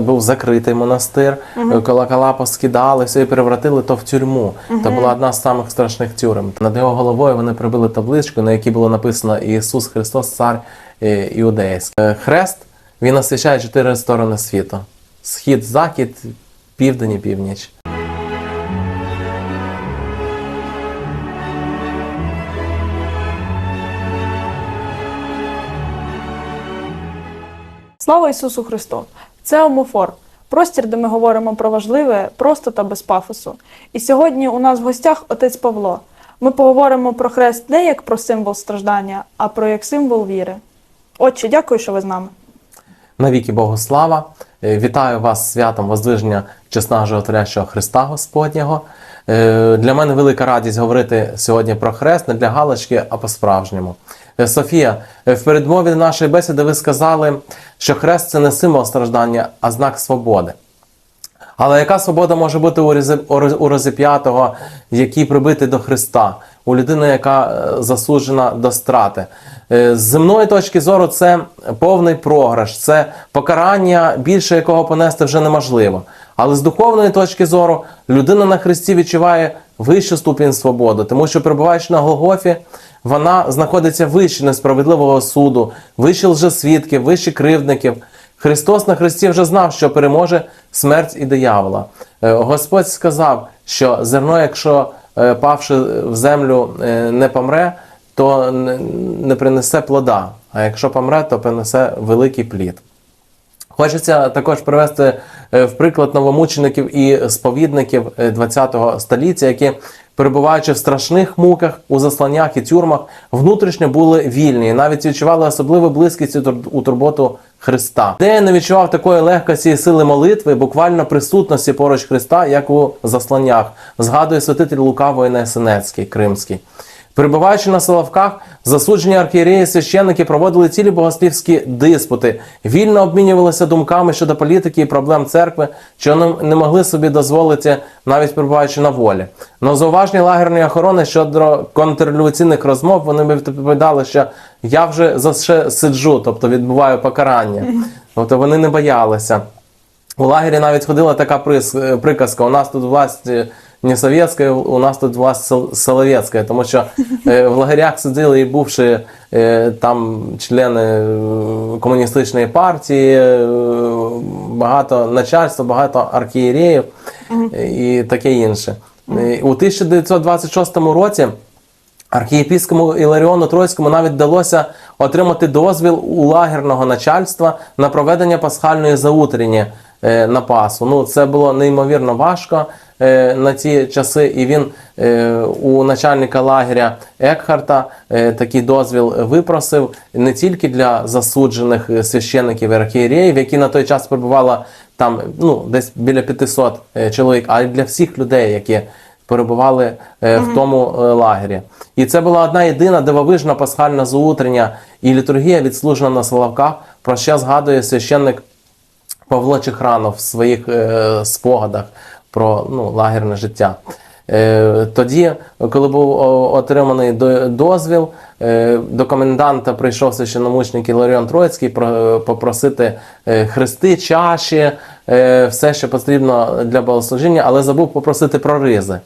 Був закритий монастир, колокола поскидали, все і перевратили то в тюрму. Це була одна з самих страшних тюрем. Над його головою вони прибили табличку, на якій було написано Ісус Христос, Цар е, Іудейський. Е, Хрест він освічає чотири сторони світу: схід, захід, південь і північ. Слава Ісусу Христу! Це Омофор, простір, де ми говоримо про важливе, просто та без пафосу. І сьогодні у нас в гостях отець Павло. Ми поговоримо про хрест не як про символ страждання, а про як символ віри. Отче, дякую, що ви з нами. Навіки Богу слава! Е, Вітаю вас святом Воздвиження чесного животворящого Христа Господнього. Е, Для мене велика радість говорити сьогодні про хрест, не для галочки, а по-справжньому. Е, Софія, е, в передмові нашої бесіди ви сказали, що хрест це не символ страждання, а знак свободи. Але яка свобода може бути у розіп'ятого, який прибитий до Христа, у людини, яка е, засуджена до страти? З земної точки зору, це повний програш, це покарання, більше якого понести вже неможливо. Але з духовної точки зору, людина на Христі відчуває вищу ступінь свободи, тому що перебуваючи на Голгофі, вона знаходиться вище несправедливого суду, вище лжесвідків, вище кривдників. Христос на Христі вже знав, що переможе смерть і диявола. Е, Господь сказав, що зерно, якщо е, павши в землю, е, не помре, то не принесе плода. А якщо помре, то принесе великий плід. Хочеться також привести е, в приклад новомучеників і сповідників ХХ століття, які, перебуваючи в страшних муках, у засланнях і тюрмах, внутрішньо були вільні, і навіть відчували особливу близькість у турботу Христа. Де не відчував такої легкості і сили молитви, буквально присутності поруч Христа, як у засланнях, згадує святитель Лука Воєнесенецький, Кримський. Перебуваючи на Соловках, засуджені архієреї священники проводили цілі богослівські диспути, вільно обмінювалися думками щодо політики і проблем церкви, що не- могли собі дозволити, навіть перебуваючи на волі. Но зауважні лагерної охорони щодо контрреволюційних розмов вони відповідали, що я вже за ще сиджу, тобто відбуваю покарання. Тобто вони не боялися. У лагері навіть ходила така е, приказка: у нас тут власть е, не совєтська, у нас тут власть сол- тому що е, в лагерях сиділи і бувши е, там члени е, комуністичної партії, багато начальства, багато архієреїв і таке інше. У 1926 році Архієпіскому Іларіону Тройському навіть вдалося отримати дозвіл у лагерного начальства на проведення пасхальної заутрені на Пасху. Ну, це було неймовірно важко на ті часи, і він е, у начальника лагеря Екхарта е, такий дозвіл випросив не тільки для засуджених е, священиків і архієреїв, які на той час перебувало там ну, десь біля 500 е, чоловік, а й для всіх людей, які перебували е, в тому е, лагері. І це була одна єдина дивовижна пасхальна заутрення і літургія відслужена на Соловках, про що згадує священник Павло Чехранов в своїх е, спогадах про ну, лагерне життя. Е, тоді, коли був отриманий дозвіл, е, до коменданта прийшов священномучник Іларіон Троїцький про- попросити е, хрести, чаші, все, що потрібно для богослужіння, але забув попросити про ризи.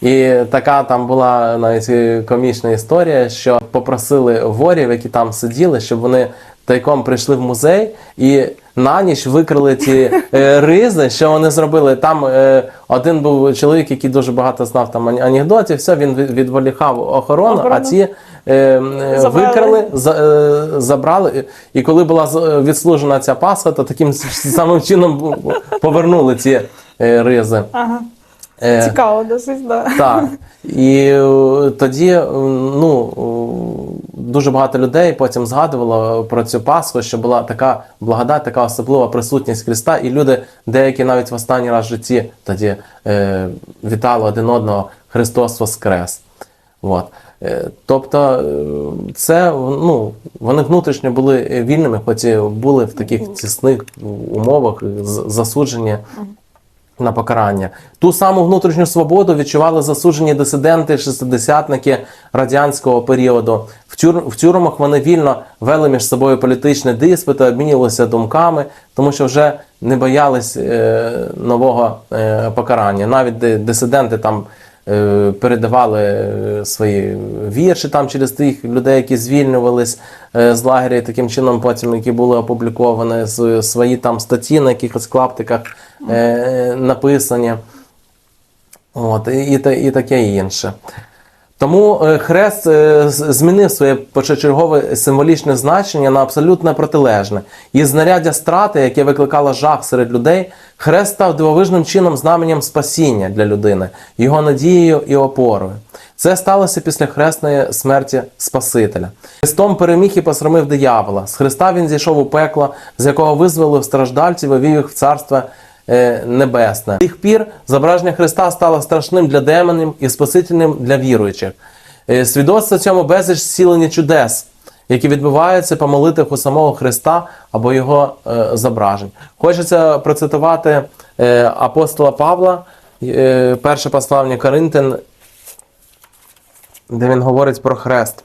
І така там була навіть комічна історія, що попросили ворів, які там сиділи, щоб вони тайком прийшли в музей і на ніч викрили ті е, ризи. Що вони зробили? Там е, один був чоловік, який дуже багато знав там ан- анекдотів. Все, він відволікав охорону, Охорону. а ці е, е, Забрали. викрали, за, е, забрали. І коли була е, відслужена ця Пасха, то таким самим чином повернули ці е, ризи. Ага. Е, Цікаво, досить, да. так. І е, тоді е, ну, дуже багато людей потім згадувало про цю Пасху, що була така благодать, така особлива присутність Христа, і люди, деякі навіть в останній раз в житті тоді е, вітали один одного Христос Воскрес. От. Тобто це ну, вони внутрішньо були вільними, хоч і були в таких тісних умовах з- засуджені. На покарання. Ту саму внутрішню свободу відчували засуджені дисиденти, шестидесятники радянського періоду. В, тюр... в тюрмах вони вільно вели між собою політичні диспити, обмінювалися думками, тому що вже не боялись е... нового е... покарання. Навіть дисиденти там. Передавали е, свої вірші там через тих людей, які звільнювались е, з лагеря, і таким чином потім, які були опубліковані, свої там статті на якихось клаптиках е, написані. От, і, і, і таке інше. Тому е, хрест е, змінив своє першочергове символічне значення на абсолютно протилежне. Із знаряддя страти, яке викликало жах серед людей, хрест став дивовижним чином знаменем спасіння для людини, його надією і опорою. Це сталося після хресної смерті Спасителя. Христом переміг і посрамив диявола. З Христа він зійшов у пекло, з якого визволив страждальців і вів їх в царство небесне. З тих пір зображення Христа стало страшним для демонів і спасительним для віруючих. Е, Свідоцтво цьому безліч зцілення чудес, які відбуваються по молитвах у самого Христа або його е, зображень. Хочеться процитувати е, апостола Павла, е, перше послання Коринтин, де він говорить про хрест.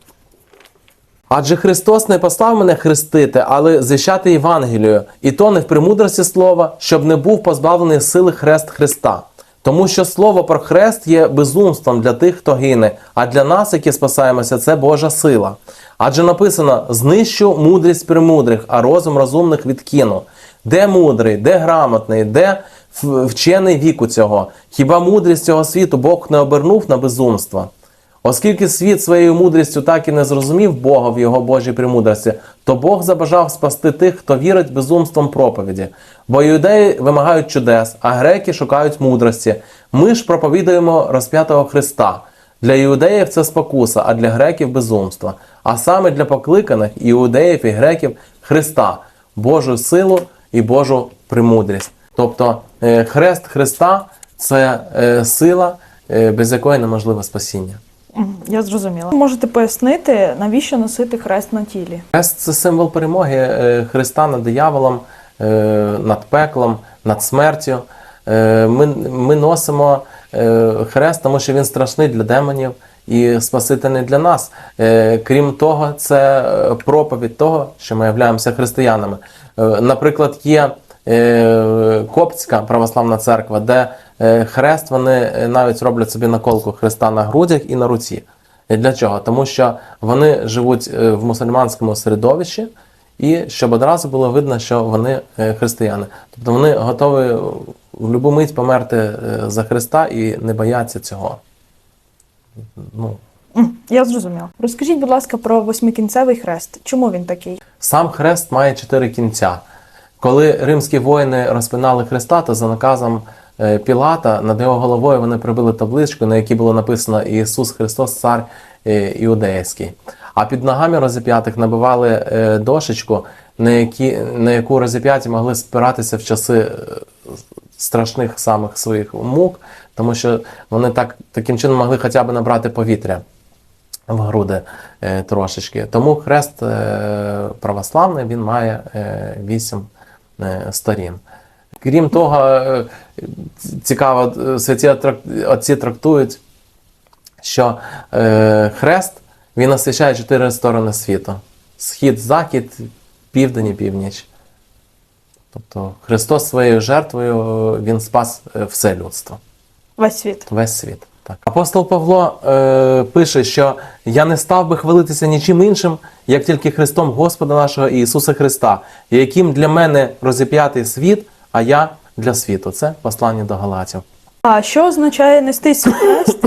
Адже Христос не послав мене хрестити, але звіщати Євангелію, і то не в премудрості слова, щоб не був позбавлений сили хрест Христа. Тому що слово про хрест є безумством для тих, хто гине, а для нас, які спасаємося, це Божа сила. Адже написано: знищу мудрість премудрих, а розум розумних відкину. Де мудрий, де грамотний, де вчений віку цього? Хіба мудрість цього світу Бог не обернув на безумство? Оскільки світ своєю мудрістю так і не зрозумів Бога в його Божій премудрості, то Бог забажав спасти тих, хто вірить безумством проповіді. Бо юдеї вимагають чудес, а греки шукають мудрості. Ми ж проповідуємо розп'ятого Христа. Для іудеїв це спокуса, а для греків безумство. А саме для покликаних іудеїв і греків Христа, Божу силу і Божу премудрість. Тобто е, хрест Христа це е, сила, е, без якої неможливе спасіння. Я зрозуміла. Можете пояснити, навіщо носити хрест на тілі? Хрест це символ перемоги е, Христа над дияволом, е, над пеклом, над смертю. Е, Ми, ми носимо хрест, тому що він страшний для демонів і спасительний для нас. Крім того, це проповідь того, що ми являємося християнами. Наприклад, є Коптська православна церква, де хрест вони е, навіть роблять собі наколку Христа на грудях і на руці. Для чого? Тому що вони живуть е, в мусульманському середовищі, і щоб одразу було видно, що вони е, християни. Тобто вони готові в будь-яку мить померти е, за Христа і не бояться цього. Ну, Я зрозуміла. Розкажіть, будь ласка, про восьмикінцевий хрест. Чому він такий? Сам хрест має чотири кінця. Коли римські воїни розпинали Христа, то за наказом е, Пілата над його головою вони прибили табличку, на якій було написано Ісус Христос, Цар е, Іудейський. А під ногами розіп'ятих набивали е, дошечку, на, які, на яку розіп'яті могли спиратися в часи е, страшних самих своїх мук, тому що вони так, таким чином могли хоча б набрати повітря в груди е, трошечки. Тому хрест е, православний він має е, вісім е, сторін. Крім того, е, цікаво, е, святі отці трактують, що е, хрест він освіщає чотири сторони світу: схід, захід, південь і північ. Тобто Христос своєю жертвою е, він спас е, все людство. Весь світ. Весь світ. Так. Апостол Павло е, пише, що я не став би хвалитися нічим іншим, як тільки Христом Господа нашого Ісуса Христа, яким для мене розіп'ятий світ, а я для світу. Це послання до Галатів. А що означає нести свій хрест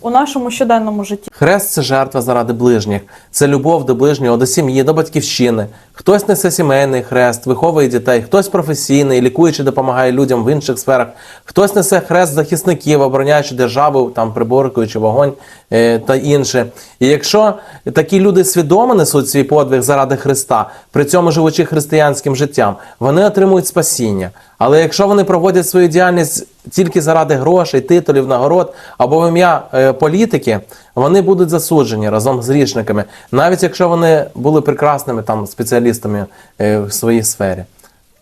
у нашому щоденному житті? Хрест це жертва заради ближніх, це любов до ближнього, до сім'ї, до батьківщини. Хтось несе сімейний хрест, виховує дітей, хтось професійний, лікуючи, допомагає людям в інших сферах, хтось несе хрест захисників, обороняючи державу, там приборкуючи вогонь е, та інше. І якщо такі люди свідомо несуть свій подвиг заради Христа, при цьому живучи християнським життям, вони отримують спасіння. Але якщо вони проводять свою діяльність тільки заради грошей, титулів, нагород або в ім'я е, політики, вони будуть засуджені разом з грішниками, навіть якщо вони були прекрасними там спеціалістами е, в своїй сфері.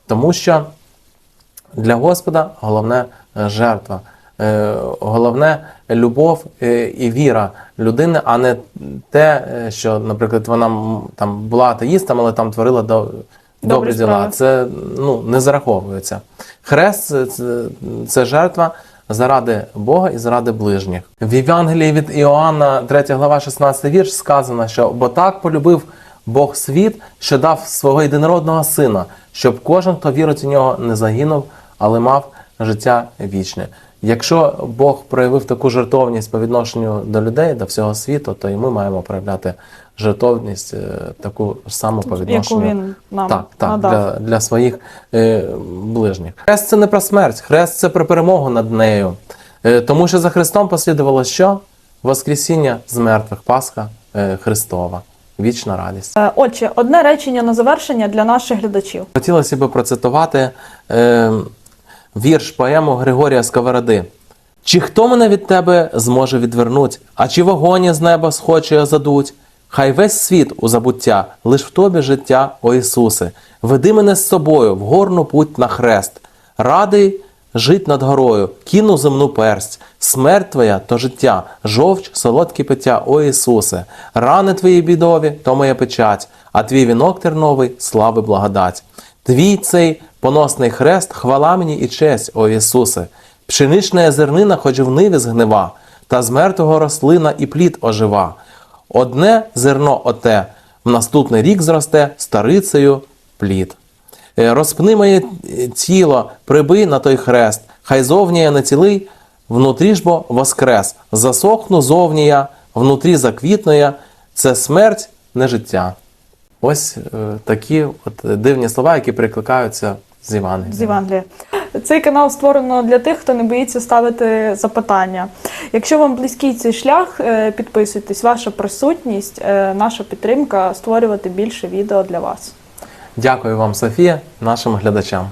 Тому що для Господа головне е, жертва. Е, Головне любов і віра людини, а не те, що, наприклад, вона там була атеїстом, але там творила до, добрі, діла. Це ну, не зараховується. Хрест це, це жертва заради Бога і заради ближніх. В Євангелії від Іоанна, 3 глава, 16 вірш, сказано, що бо так полюбив Бог світ, що дав свого єдинородного сина, щоб кожен, хто вірить у нього, не загинув, але мав життя вічне. Якщо Бог проявив таку жертовність по відношенню до людей, до всього світу, то і ми маємо проявляти жертовність е, таку саму по яку відношенню він нам так, так, надав. для, для своїх е, ближніх. Хрест це не про смерть, хрест це про перемогу над нею. Е, тому що за Христом послідувало що? Воскресіння з мертвих, Пасха е, Христова, вічна радість. Е, Отже, одне речення на завершення для наших глядачів. Хотілося б процитувати е, вірш поему Григорія Сковороди. Чи хто мене від тебе зможе відвернуть, а чи вогоні з неба схоче задуть? Хай весь світ у забуття, лиш в тобі життя, о Ісусе. Веди мене з собою в горну путь на хрест. Радий жить над горою, кину земну персть. Смерть твоя то життя, жовч, солодкі пиття, о Ісусе. Рани твої бідові, то моя печать, а твій вінок терновий, слави благодать. Твій цей поносний хрест, хвала мені і честь, о Ісусе. Пшенична зернина, хоч в ниві згнива, та з мертвого рослина і плід ожива. Одне зерно оте в наступний рік зросте старицею плід. Е, Розпни моє е, тіло, прибий на той хрест, хай зовні я не цілий, внутрі ж бо воскрес. Засохну зовні я, внутрі заквітну я, це смерть, не життя. Ось е, такі от дивні слова, які перекликаються з Євангелія. з Євангелія. Цей канал створено для тих, хто не боїться ставити запитання. Якщо вам близький цей шлях, е, підписуйтесь. Ваша присутність, наша підтримка створювати більше відео для вас. Дякую вам, Софія, нашим глядачам.